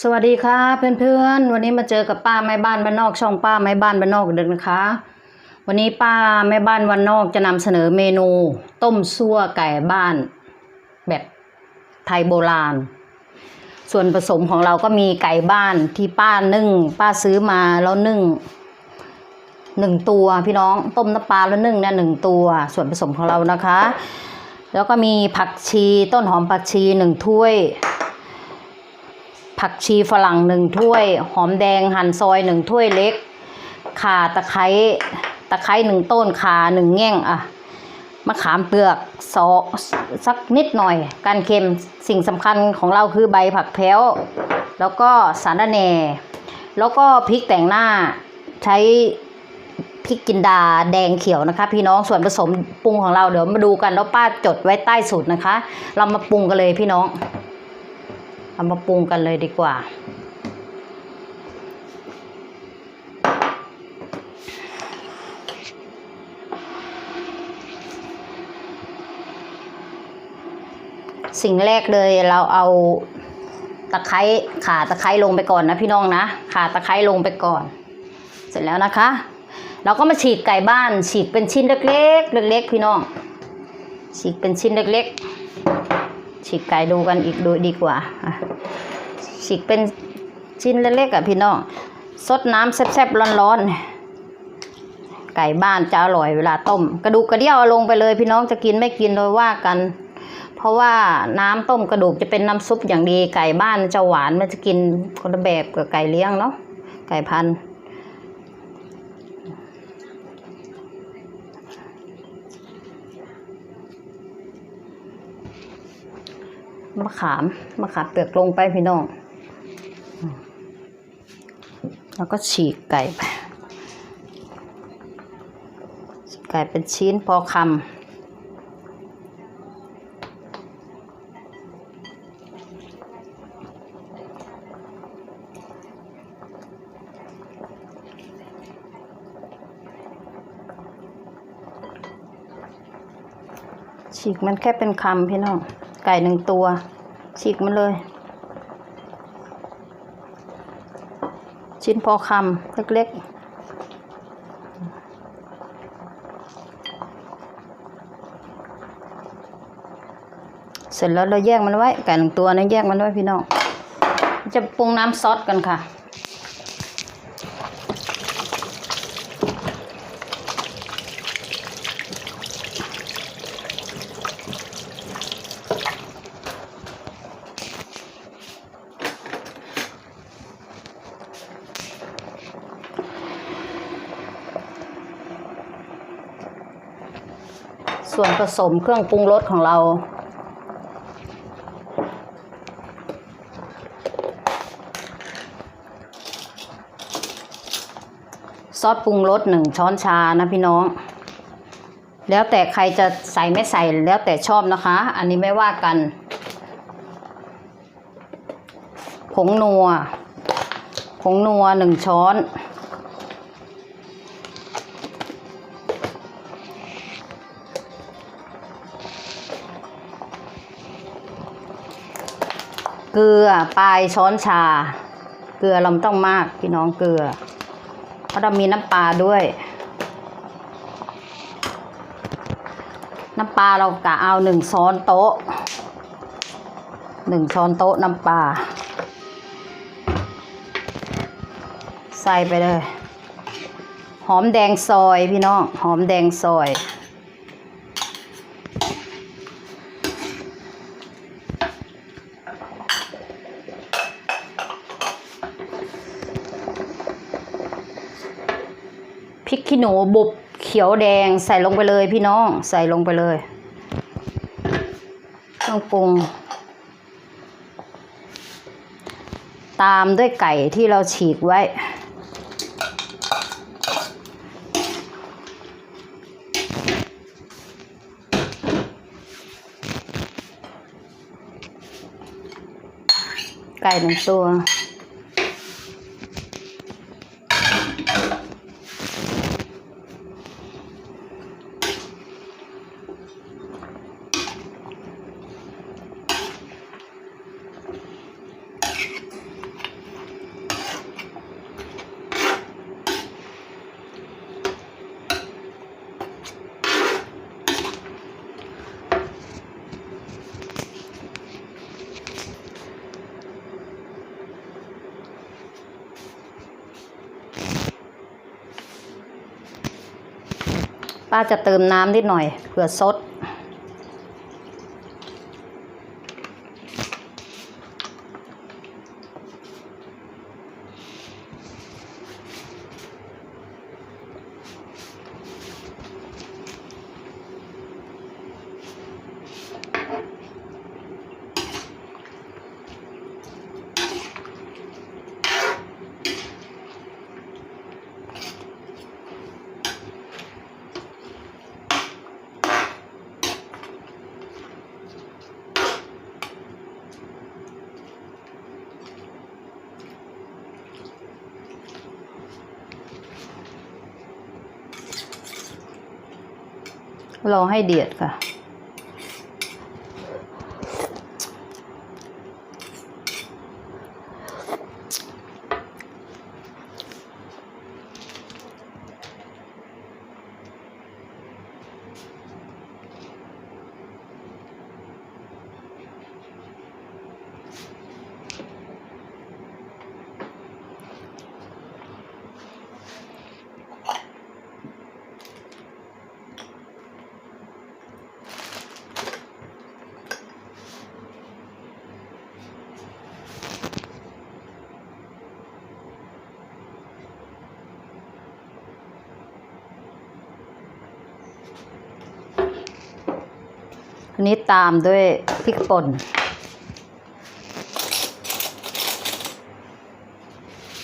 สวัสดีค่ะเพื่อนๆ วันนี้มาเจอกับป้าแม่บ้านบ้านนอกช่องป้าแม่บ้านบ้านนอกเดินนะคะ วันนี้ป้าแม่บ้านวันนอกจะนำเสนอเมนู ต้มซั่วไก่บ้าน แบบไทยโบราณ ส่วนผสมของเราก็มีไก่บ้านที่ป้านึ่ง ป้าซื้อมาแล้วนึ่งหนึ่งตัวพี่น้องต้มน้ำปลาแล้วนึ่งเนี่ยหนึ่งตัว ส่วนผสมของเรานะคะ แล้วก็มีผักชีต้นหอมผักชีหนึ่งถ้วย ผักชีฝรั่งหนึ่งถ้วย หอมแดงหั่นซอยหนึ่งถ้วยเล็ก ข่าตะไคร้ตะไคร้หนึ่งต้นข่าหนึ่งแง่งอะมะขามเปลือกซอสักนิดหน่อย การเค็มสิ่งสำคัญของเราคือใบผักแพ้ว แล้วก็สารแหน่ แล้วก็พริกแต่งหน้าใช้พริกจินดาแดงเขียวนะคะ พี่น้องส่วนผสมปรุงของเราเดี๋ยวมาดูกันแล้วป้าจดไว้ใต้สูตรนะคะ เรามาปรุงกันเลยพี่น้อง เรามาปรุงกันเลยดีกว่า สิ่งแรกเลยเราเอาตะไคร้ขาตะไคร้ลงไปก่อนนะพี่น้องนะขาตะไคร้ลงไปก่อน เสร็จแล้วนะคะ เราก็มาฉีกไก่บ้าน ฉีกเป็นชิ้นเล็กๆเล็กๆพี่น้อง ฉีกเป็นชิ้นเล็กๆฉีกไก่ดูกันอีกดูดีกว่าอะ ฉีกเป็นชิ้นเล็กๆอะพี่น้องซดน้ำแซ่บๆร้อนๆ ไก่บ้านจะอร่อยเวลาต้ม กระดูกกระเดี่ยวลงไปเลย พี่น้องจะกินไม่กินโดยว่ากัน เพราะว่าน้ำต้มกระดูกจะเป็นน้ำซุปอย่างดี ไก่บ้านจะหวานมันจะกินคนละแบบกับไก่เลี้ยงเนาะไก่พันธุ์มะขามมะขามเปลือกลงไปพี่น้อง แล้วก็ฉีกไก่ไปไก่เป็นชิ้นพอคำฉีกมันแค่เป็นคำพี่น้อง ไก่หนึ่งตัว ฉีกมันเลย ชิ้นพอคำเล็กๆเสร็จแล้วเราแยกมันไว้ไก่หนึ่งตัวนะแยกมันไว้พี่น้อง จะปรุงน้ำซอสกันค่ะ ส่วนผสมเครื่องปรุงรสของเรา ซอสปรุงรสหนึ่งช้อนชานะพี่น้อง แล้วแต่ใครจะใส่ไม่ใส่แล้วแต่ชอบนะคะ อันนี้ไม่ว่ากัน ผงนัว ผงนัวหนึ่งช้อน เกลือปลายช้อนชา เกลือเราต้องมากพี่น้องเกลือ เพราะเรามีน้ำปลาด้วย น้ำปลาเรากะเอาหนึ่งช้อนโต๊ะหนึ่งช้อนโต๊ะน้ำปลาใส่ไปเลย หอมแดงซอยพี่น้อง หอมแดงซอย ขี้หนูบุบเขียวแดงใส่ลงไปเลยพี่น้องใส่ลงไปเลยเครื่องปรุง ตามด้วยไก่ที่เราฉีกไว้ ไก่หนึ่งตัว ป้าจะเติมน้ำนิดหน่อยเผื่อซด รอให้เดือดค่ะ นี้ตามด้วยพริกป่น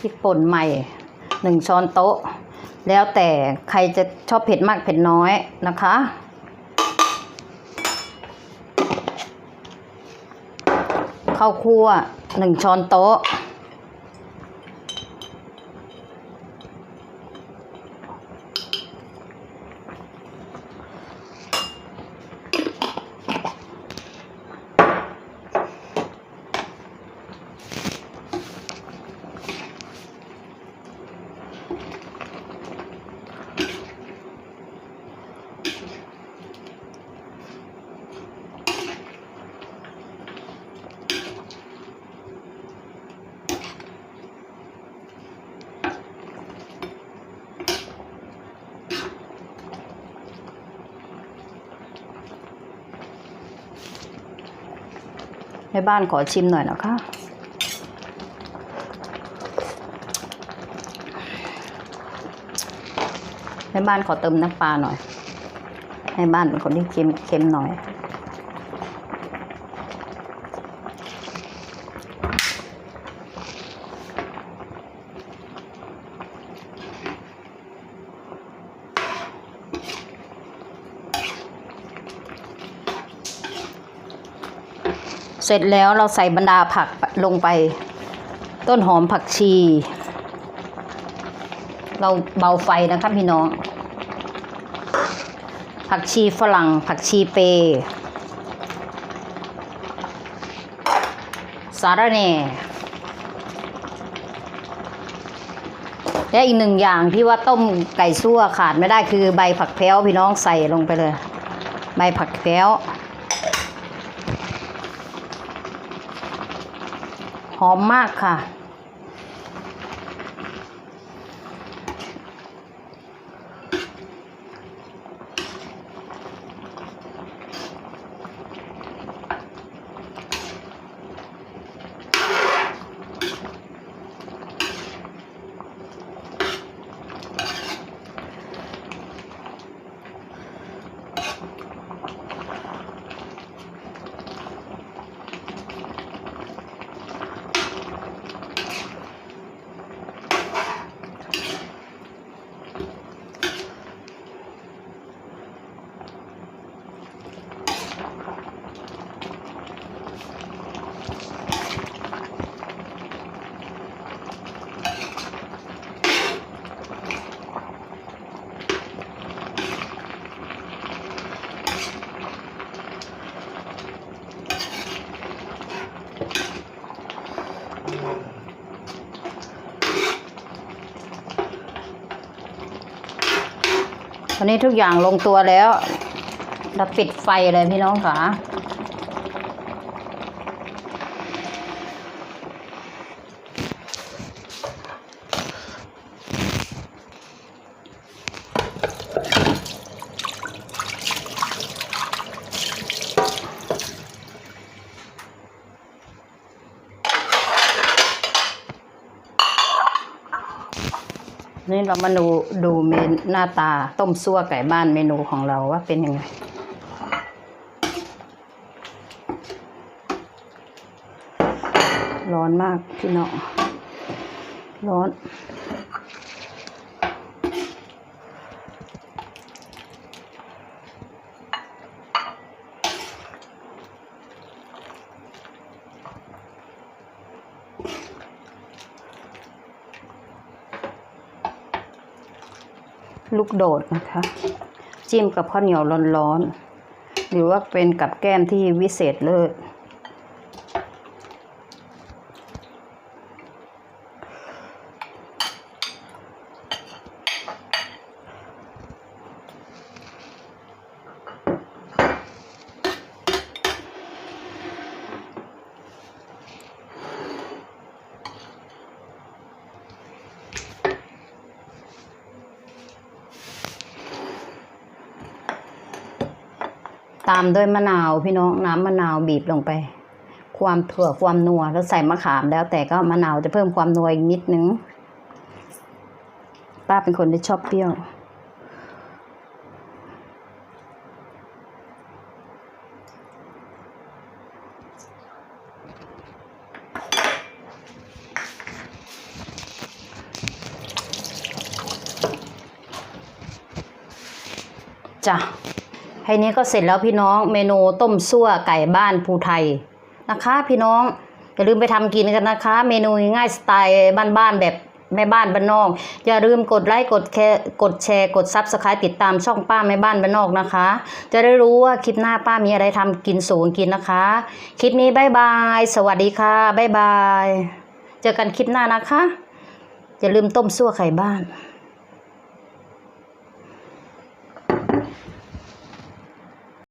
พริกป่นใหม่หนึ่งช้อนโต๊ะ แล้วแต่ใครจะชอบเผ็ดมากเผ็ดน้อยนะคะ ข้าวคั่วหนึ่งช้อนโต๊ะ ในบ้านขอชิมหน่อยนะคะในบ้านขอเติมน้ำปลาหน่อยในบ้านเป็นคนที่เค็มเค็มหน่อย สร็จแล้วเราใส่บรรดาผักลงไป ต้นหอมผักชี เราเบาไฟนะครับพี่น้อง ผักชีฝรั่ง ผักชีเปรย์สาระแหน่ และอีกหนึ่งอย่างที่ว่าต้มไก่ซั่วขาดไม่ได้คือใบผักแพ้วพี่น้องใส่ลงไปเลย ใบผักแพ้ว หอมมากค่ะ ตอนนี้ทุกอย่างลงตัวแล้วเราปิดไฟเลยพี่น้องค่ะ นี่เรามาดูดูเมนหน้าตาต้มซั่วไก่บ้านเมนูของเราว่าเป็นยังไง ร้อนมากพี่น้องร้อน ลูกโดดนะคะ จิ้มกับข้าวเหนียวร้อนๆหรือว่าเป็นกับแก้มที่วิเศษเลิศ ตามด้วยมะนาวพี่น้องน้ำมะนาวบีบลงไป ความเผื่อความนัวแล้วใส่มะขามแล้วแต่ก็มะนาวจะเพิ่มความนัวอีกนิดนึงป้าเป็นคนที่ชอบเปรี้ยว จ้ะ ให้นี้ก็เสร็จแล้วพี่น้องเมนูต้มซั่วไก่บ้านภูไทยนะคะ พี่น้องอย่าลืมไปทำกินกันนะคะ เมนูง่ายสไตล์บ้านๆแบบแม่บ้านบ้านนอก อย่าลืมกดไลค์กดแคร์กดแชร์กดซับสไครต์ติดตามช่องป้าแม่บ้านบ้านนอกนะคะ จะได้รู้ว่าคลิปหน้าป้ามีอะไรทำกินสูงกินนะคะ คลิปนี้บายบาย สวัสดีค่ะบายบาย เจอกันคลิปหน้านะคะ อย่าลืมต้มซั่วไข่บ้าน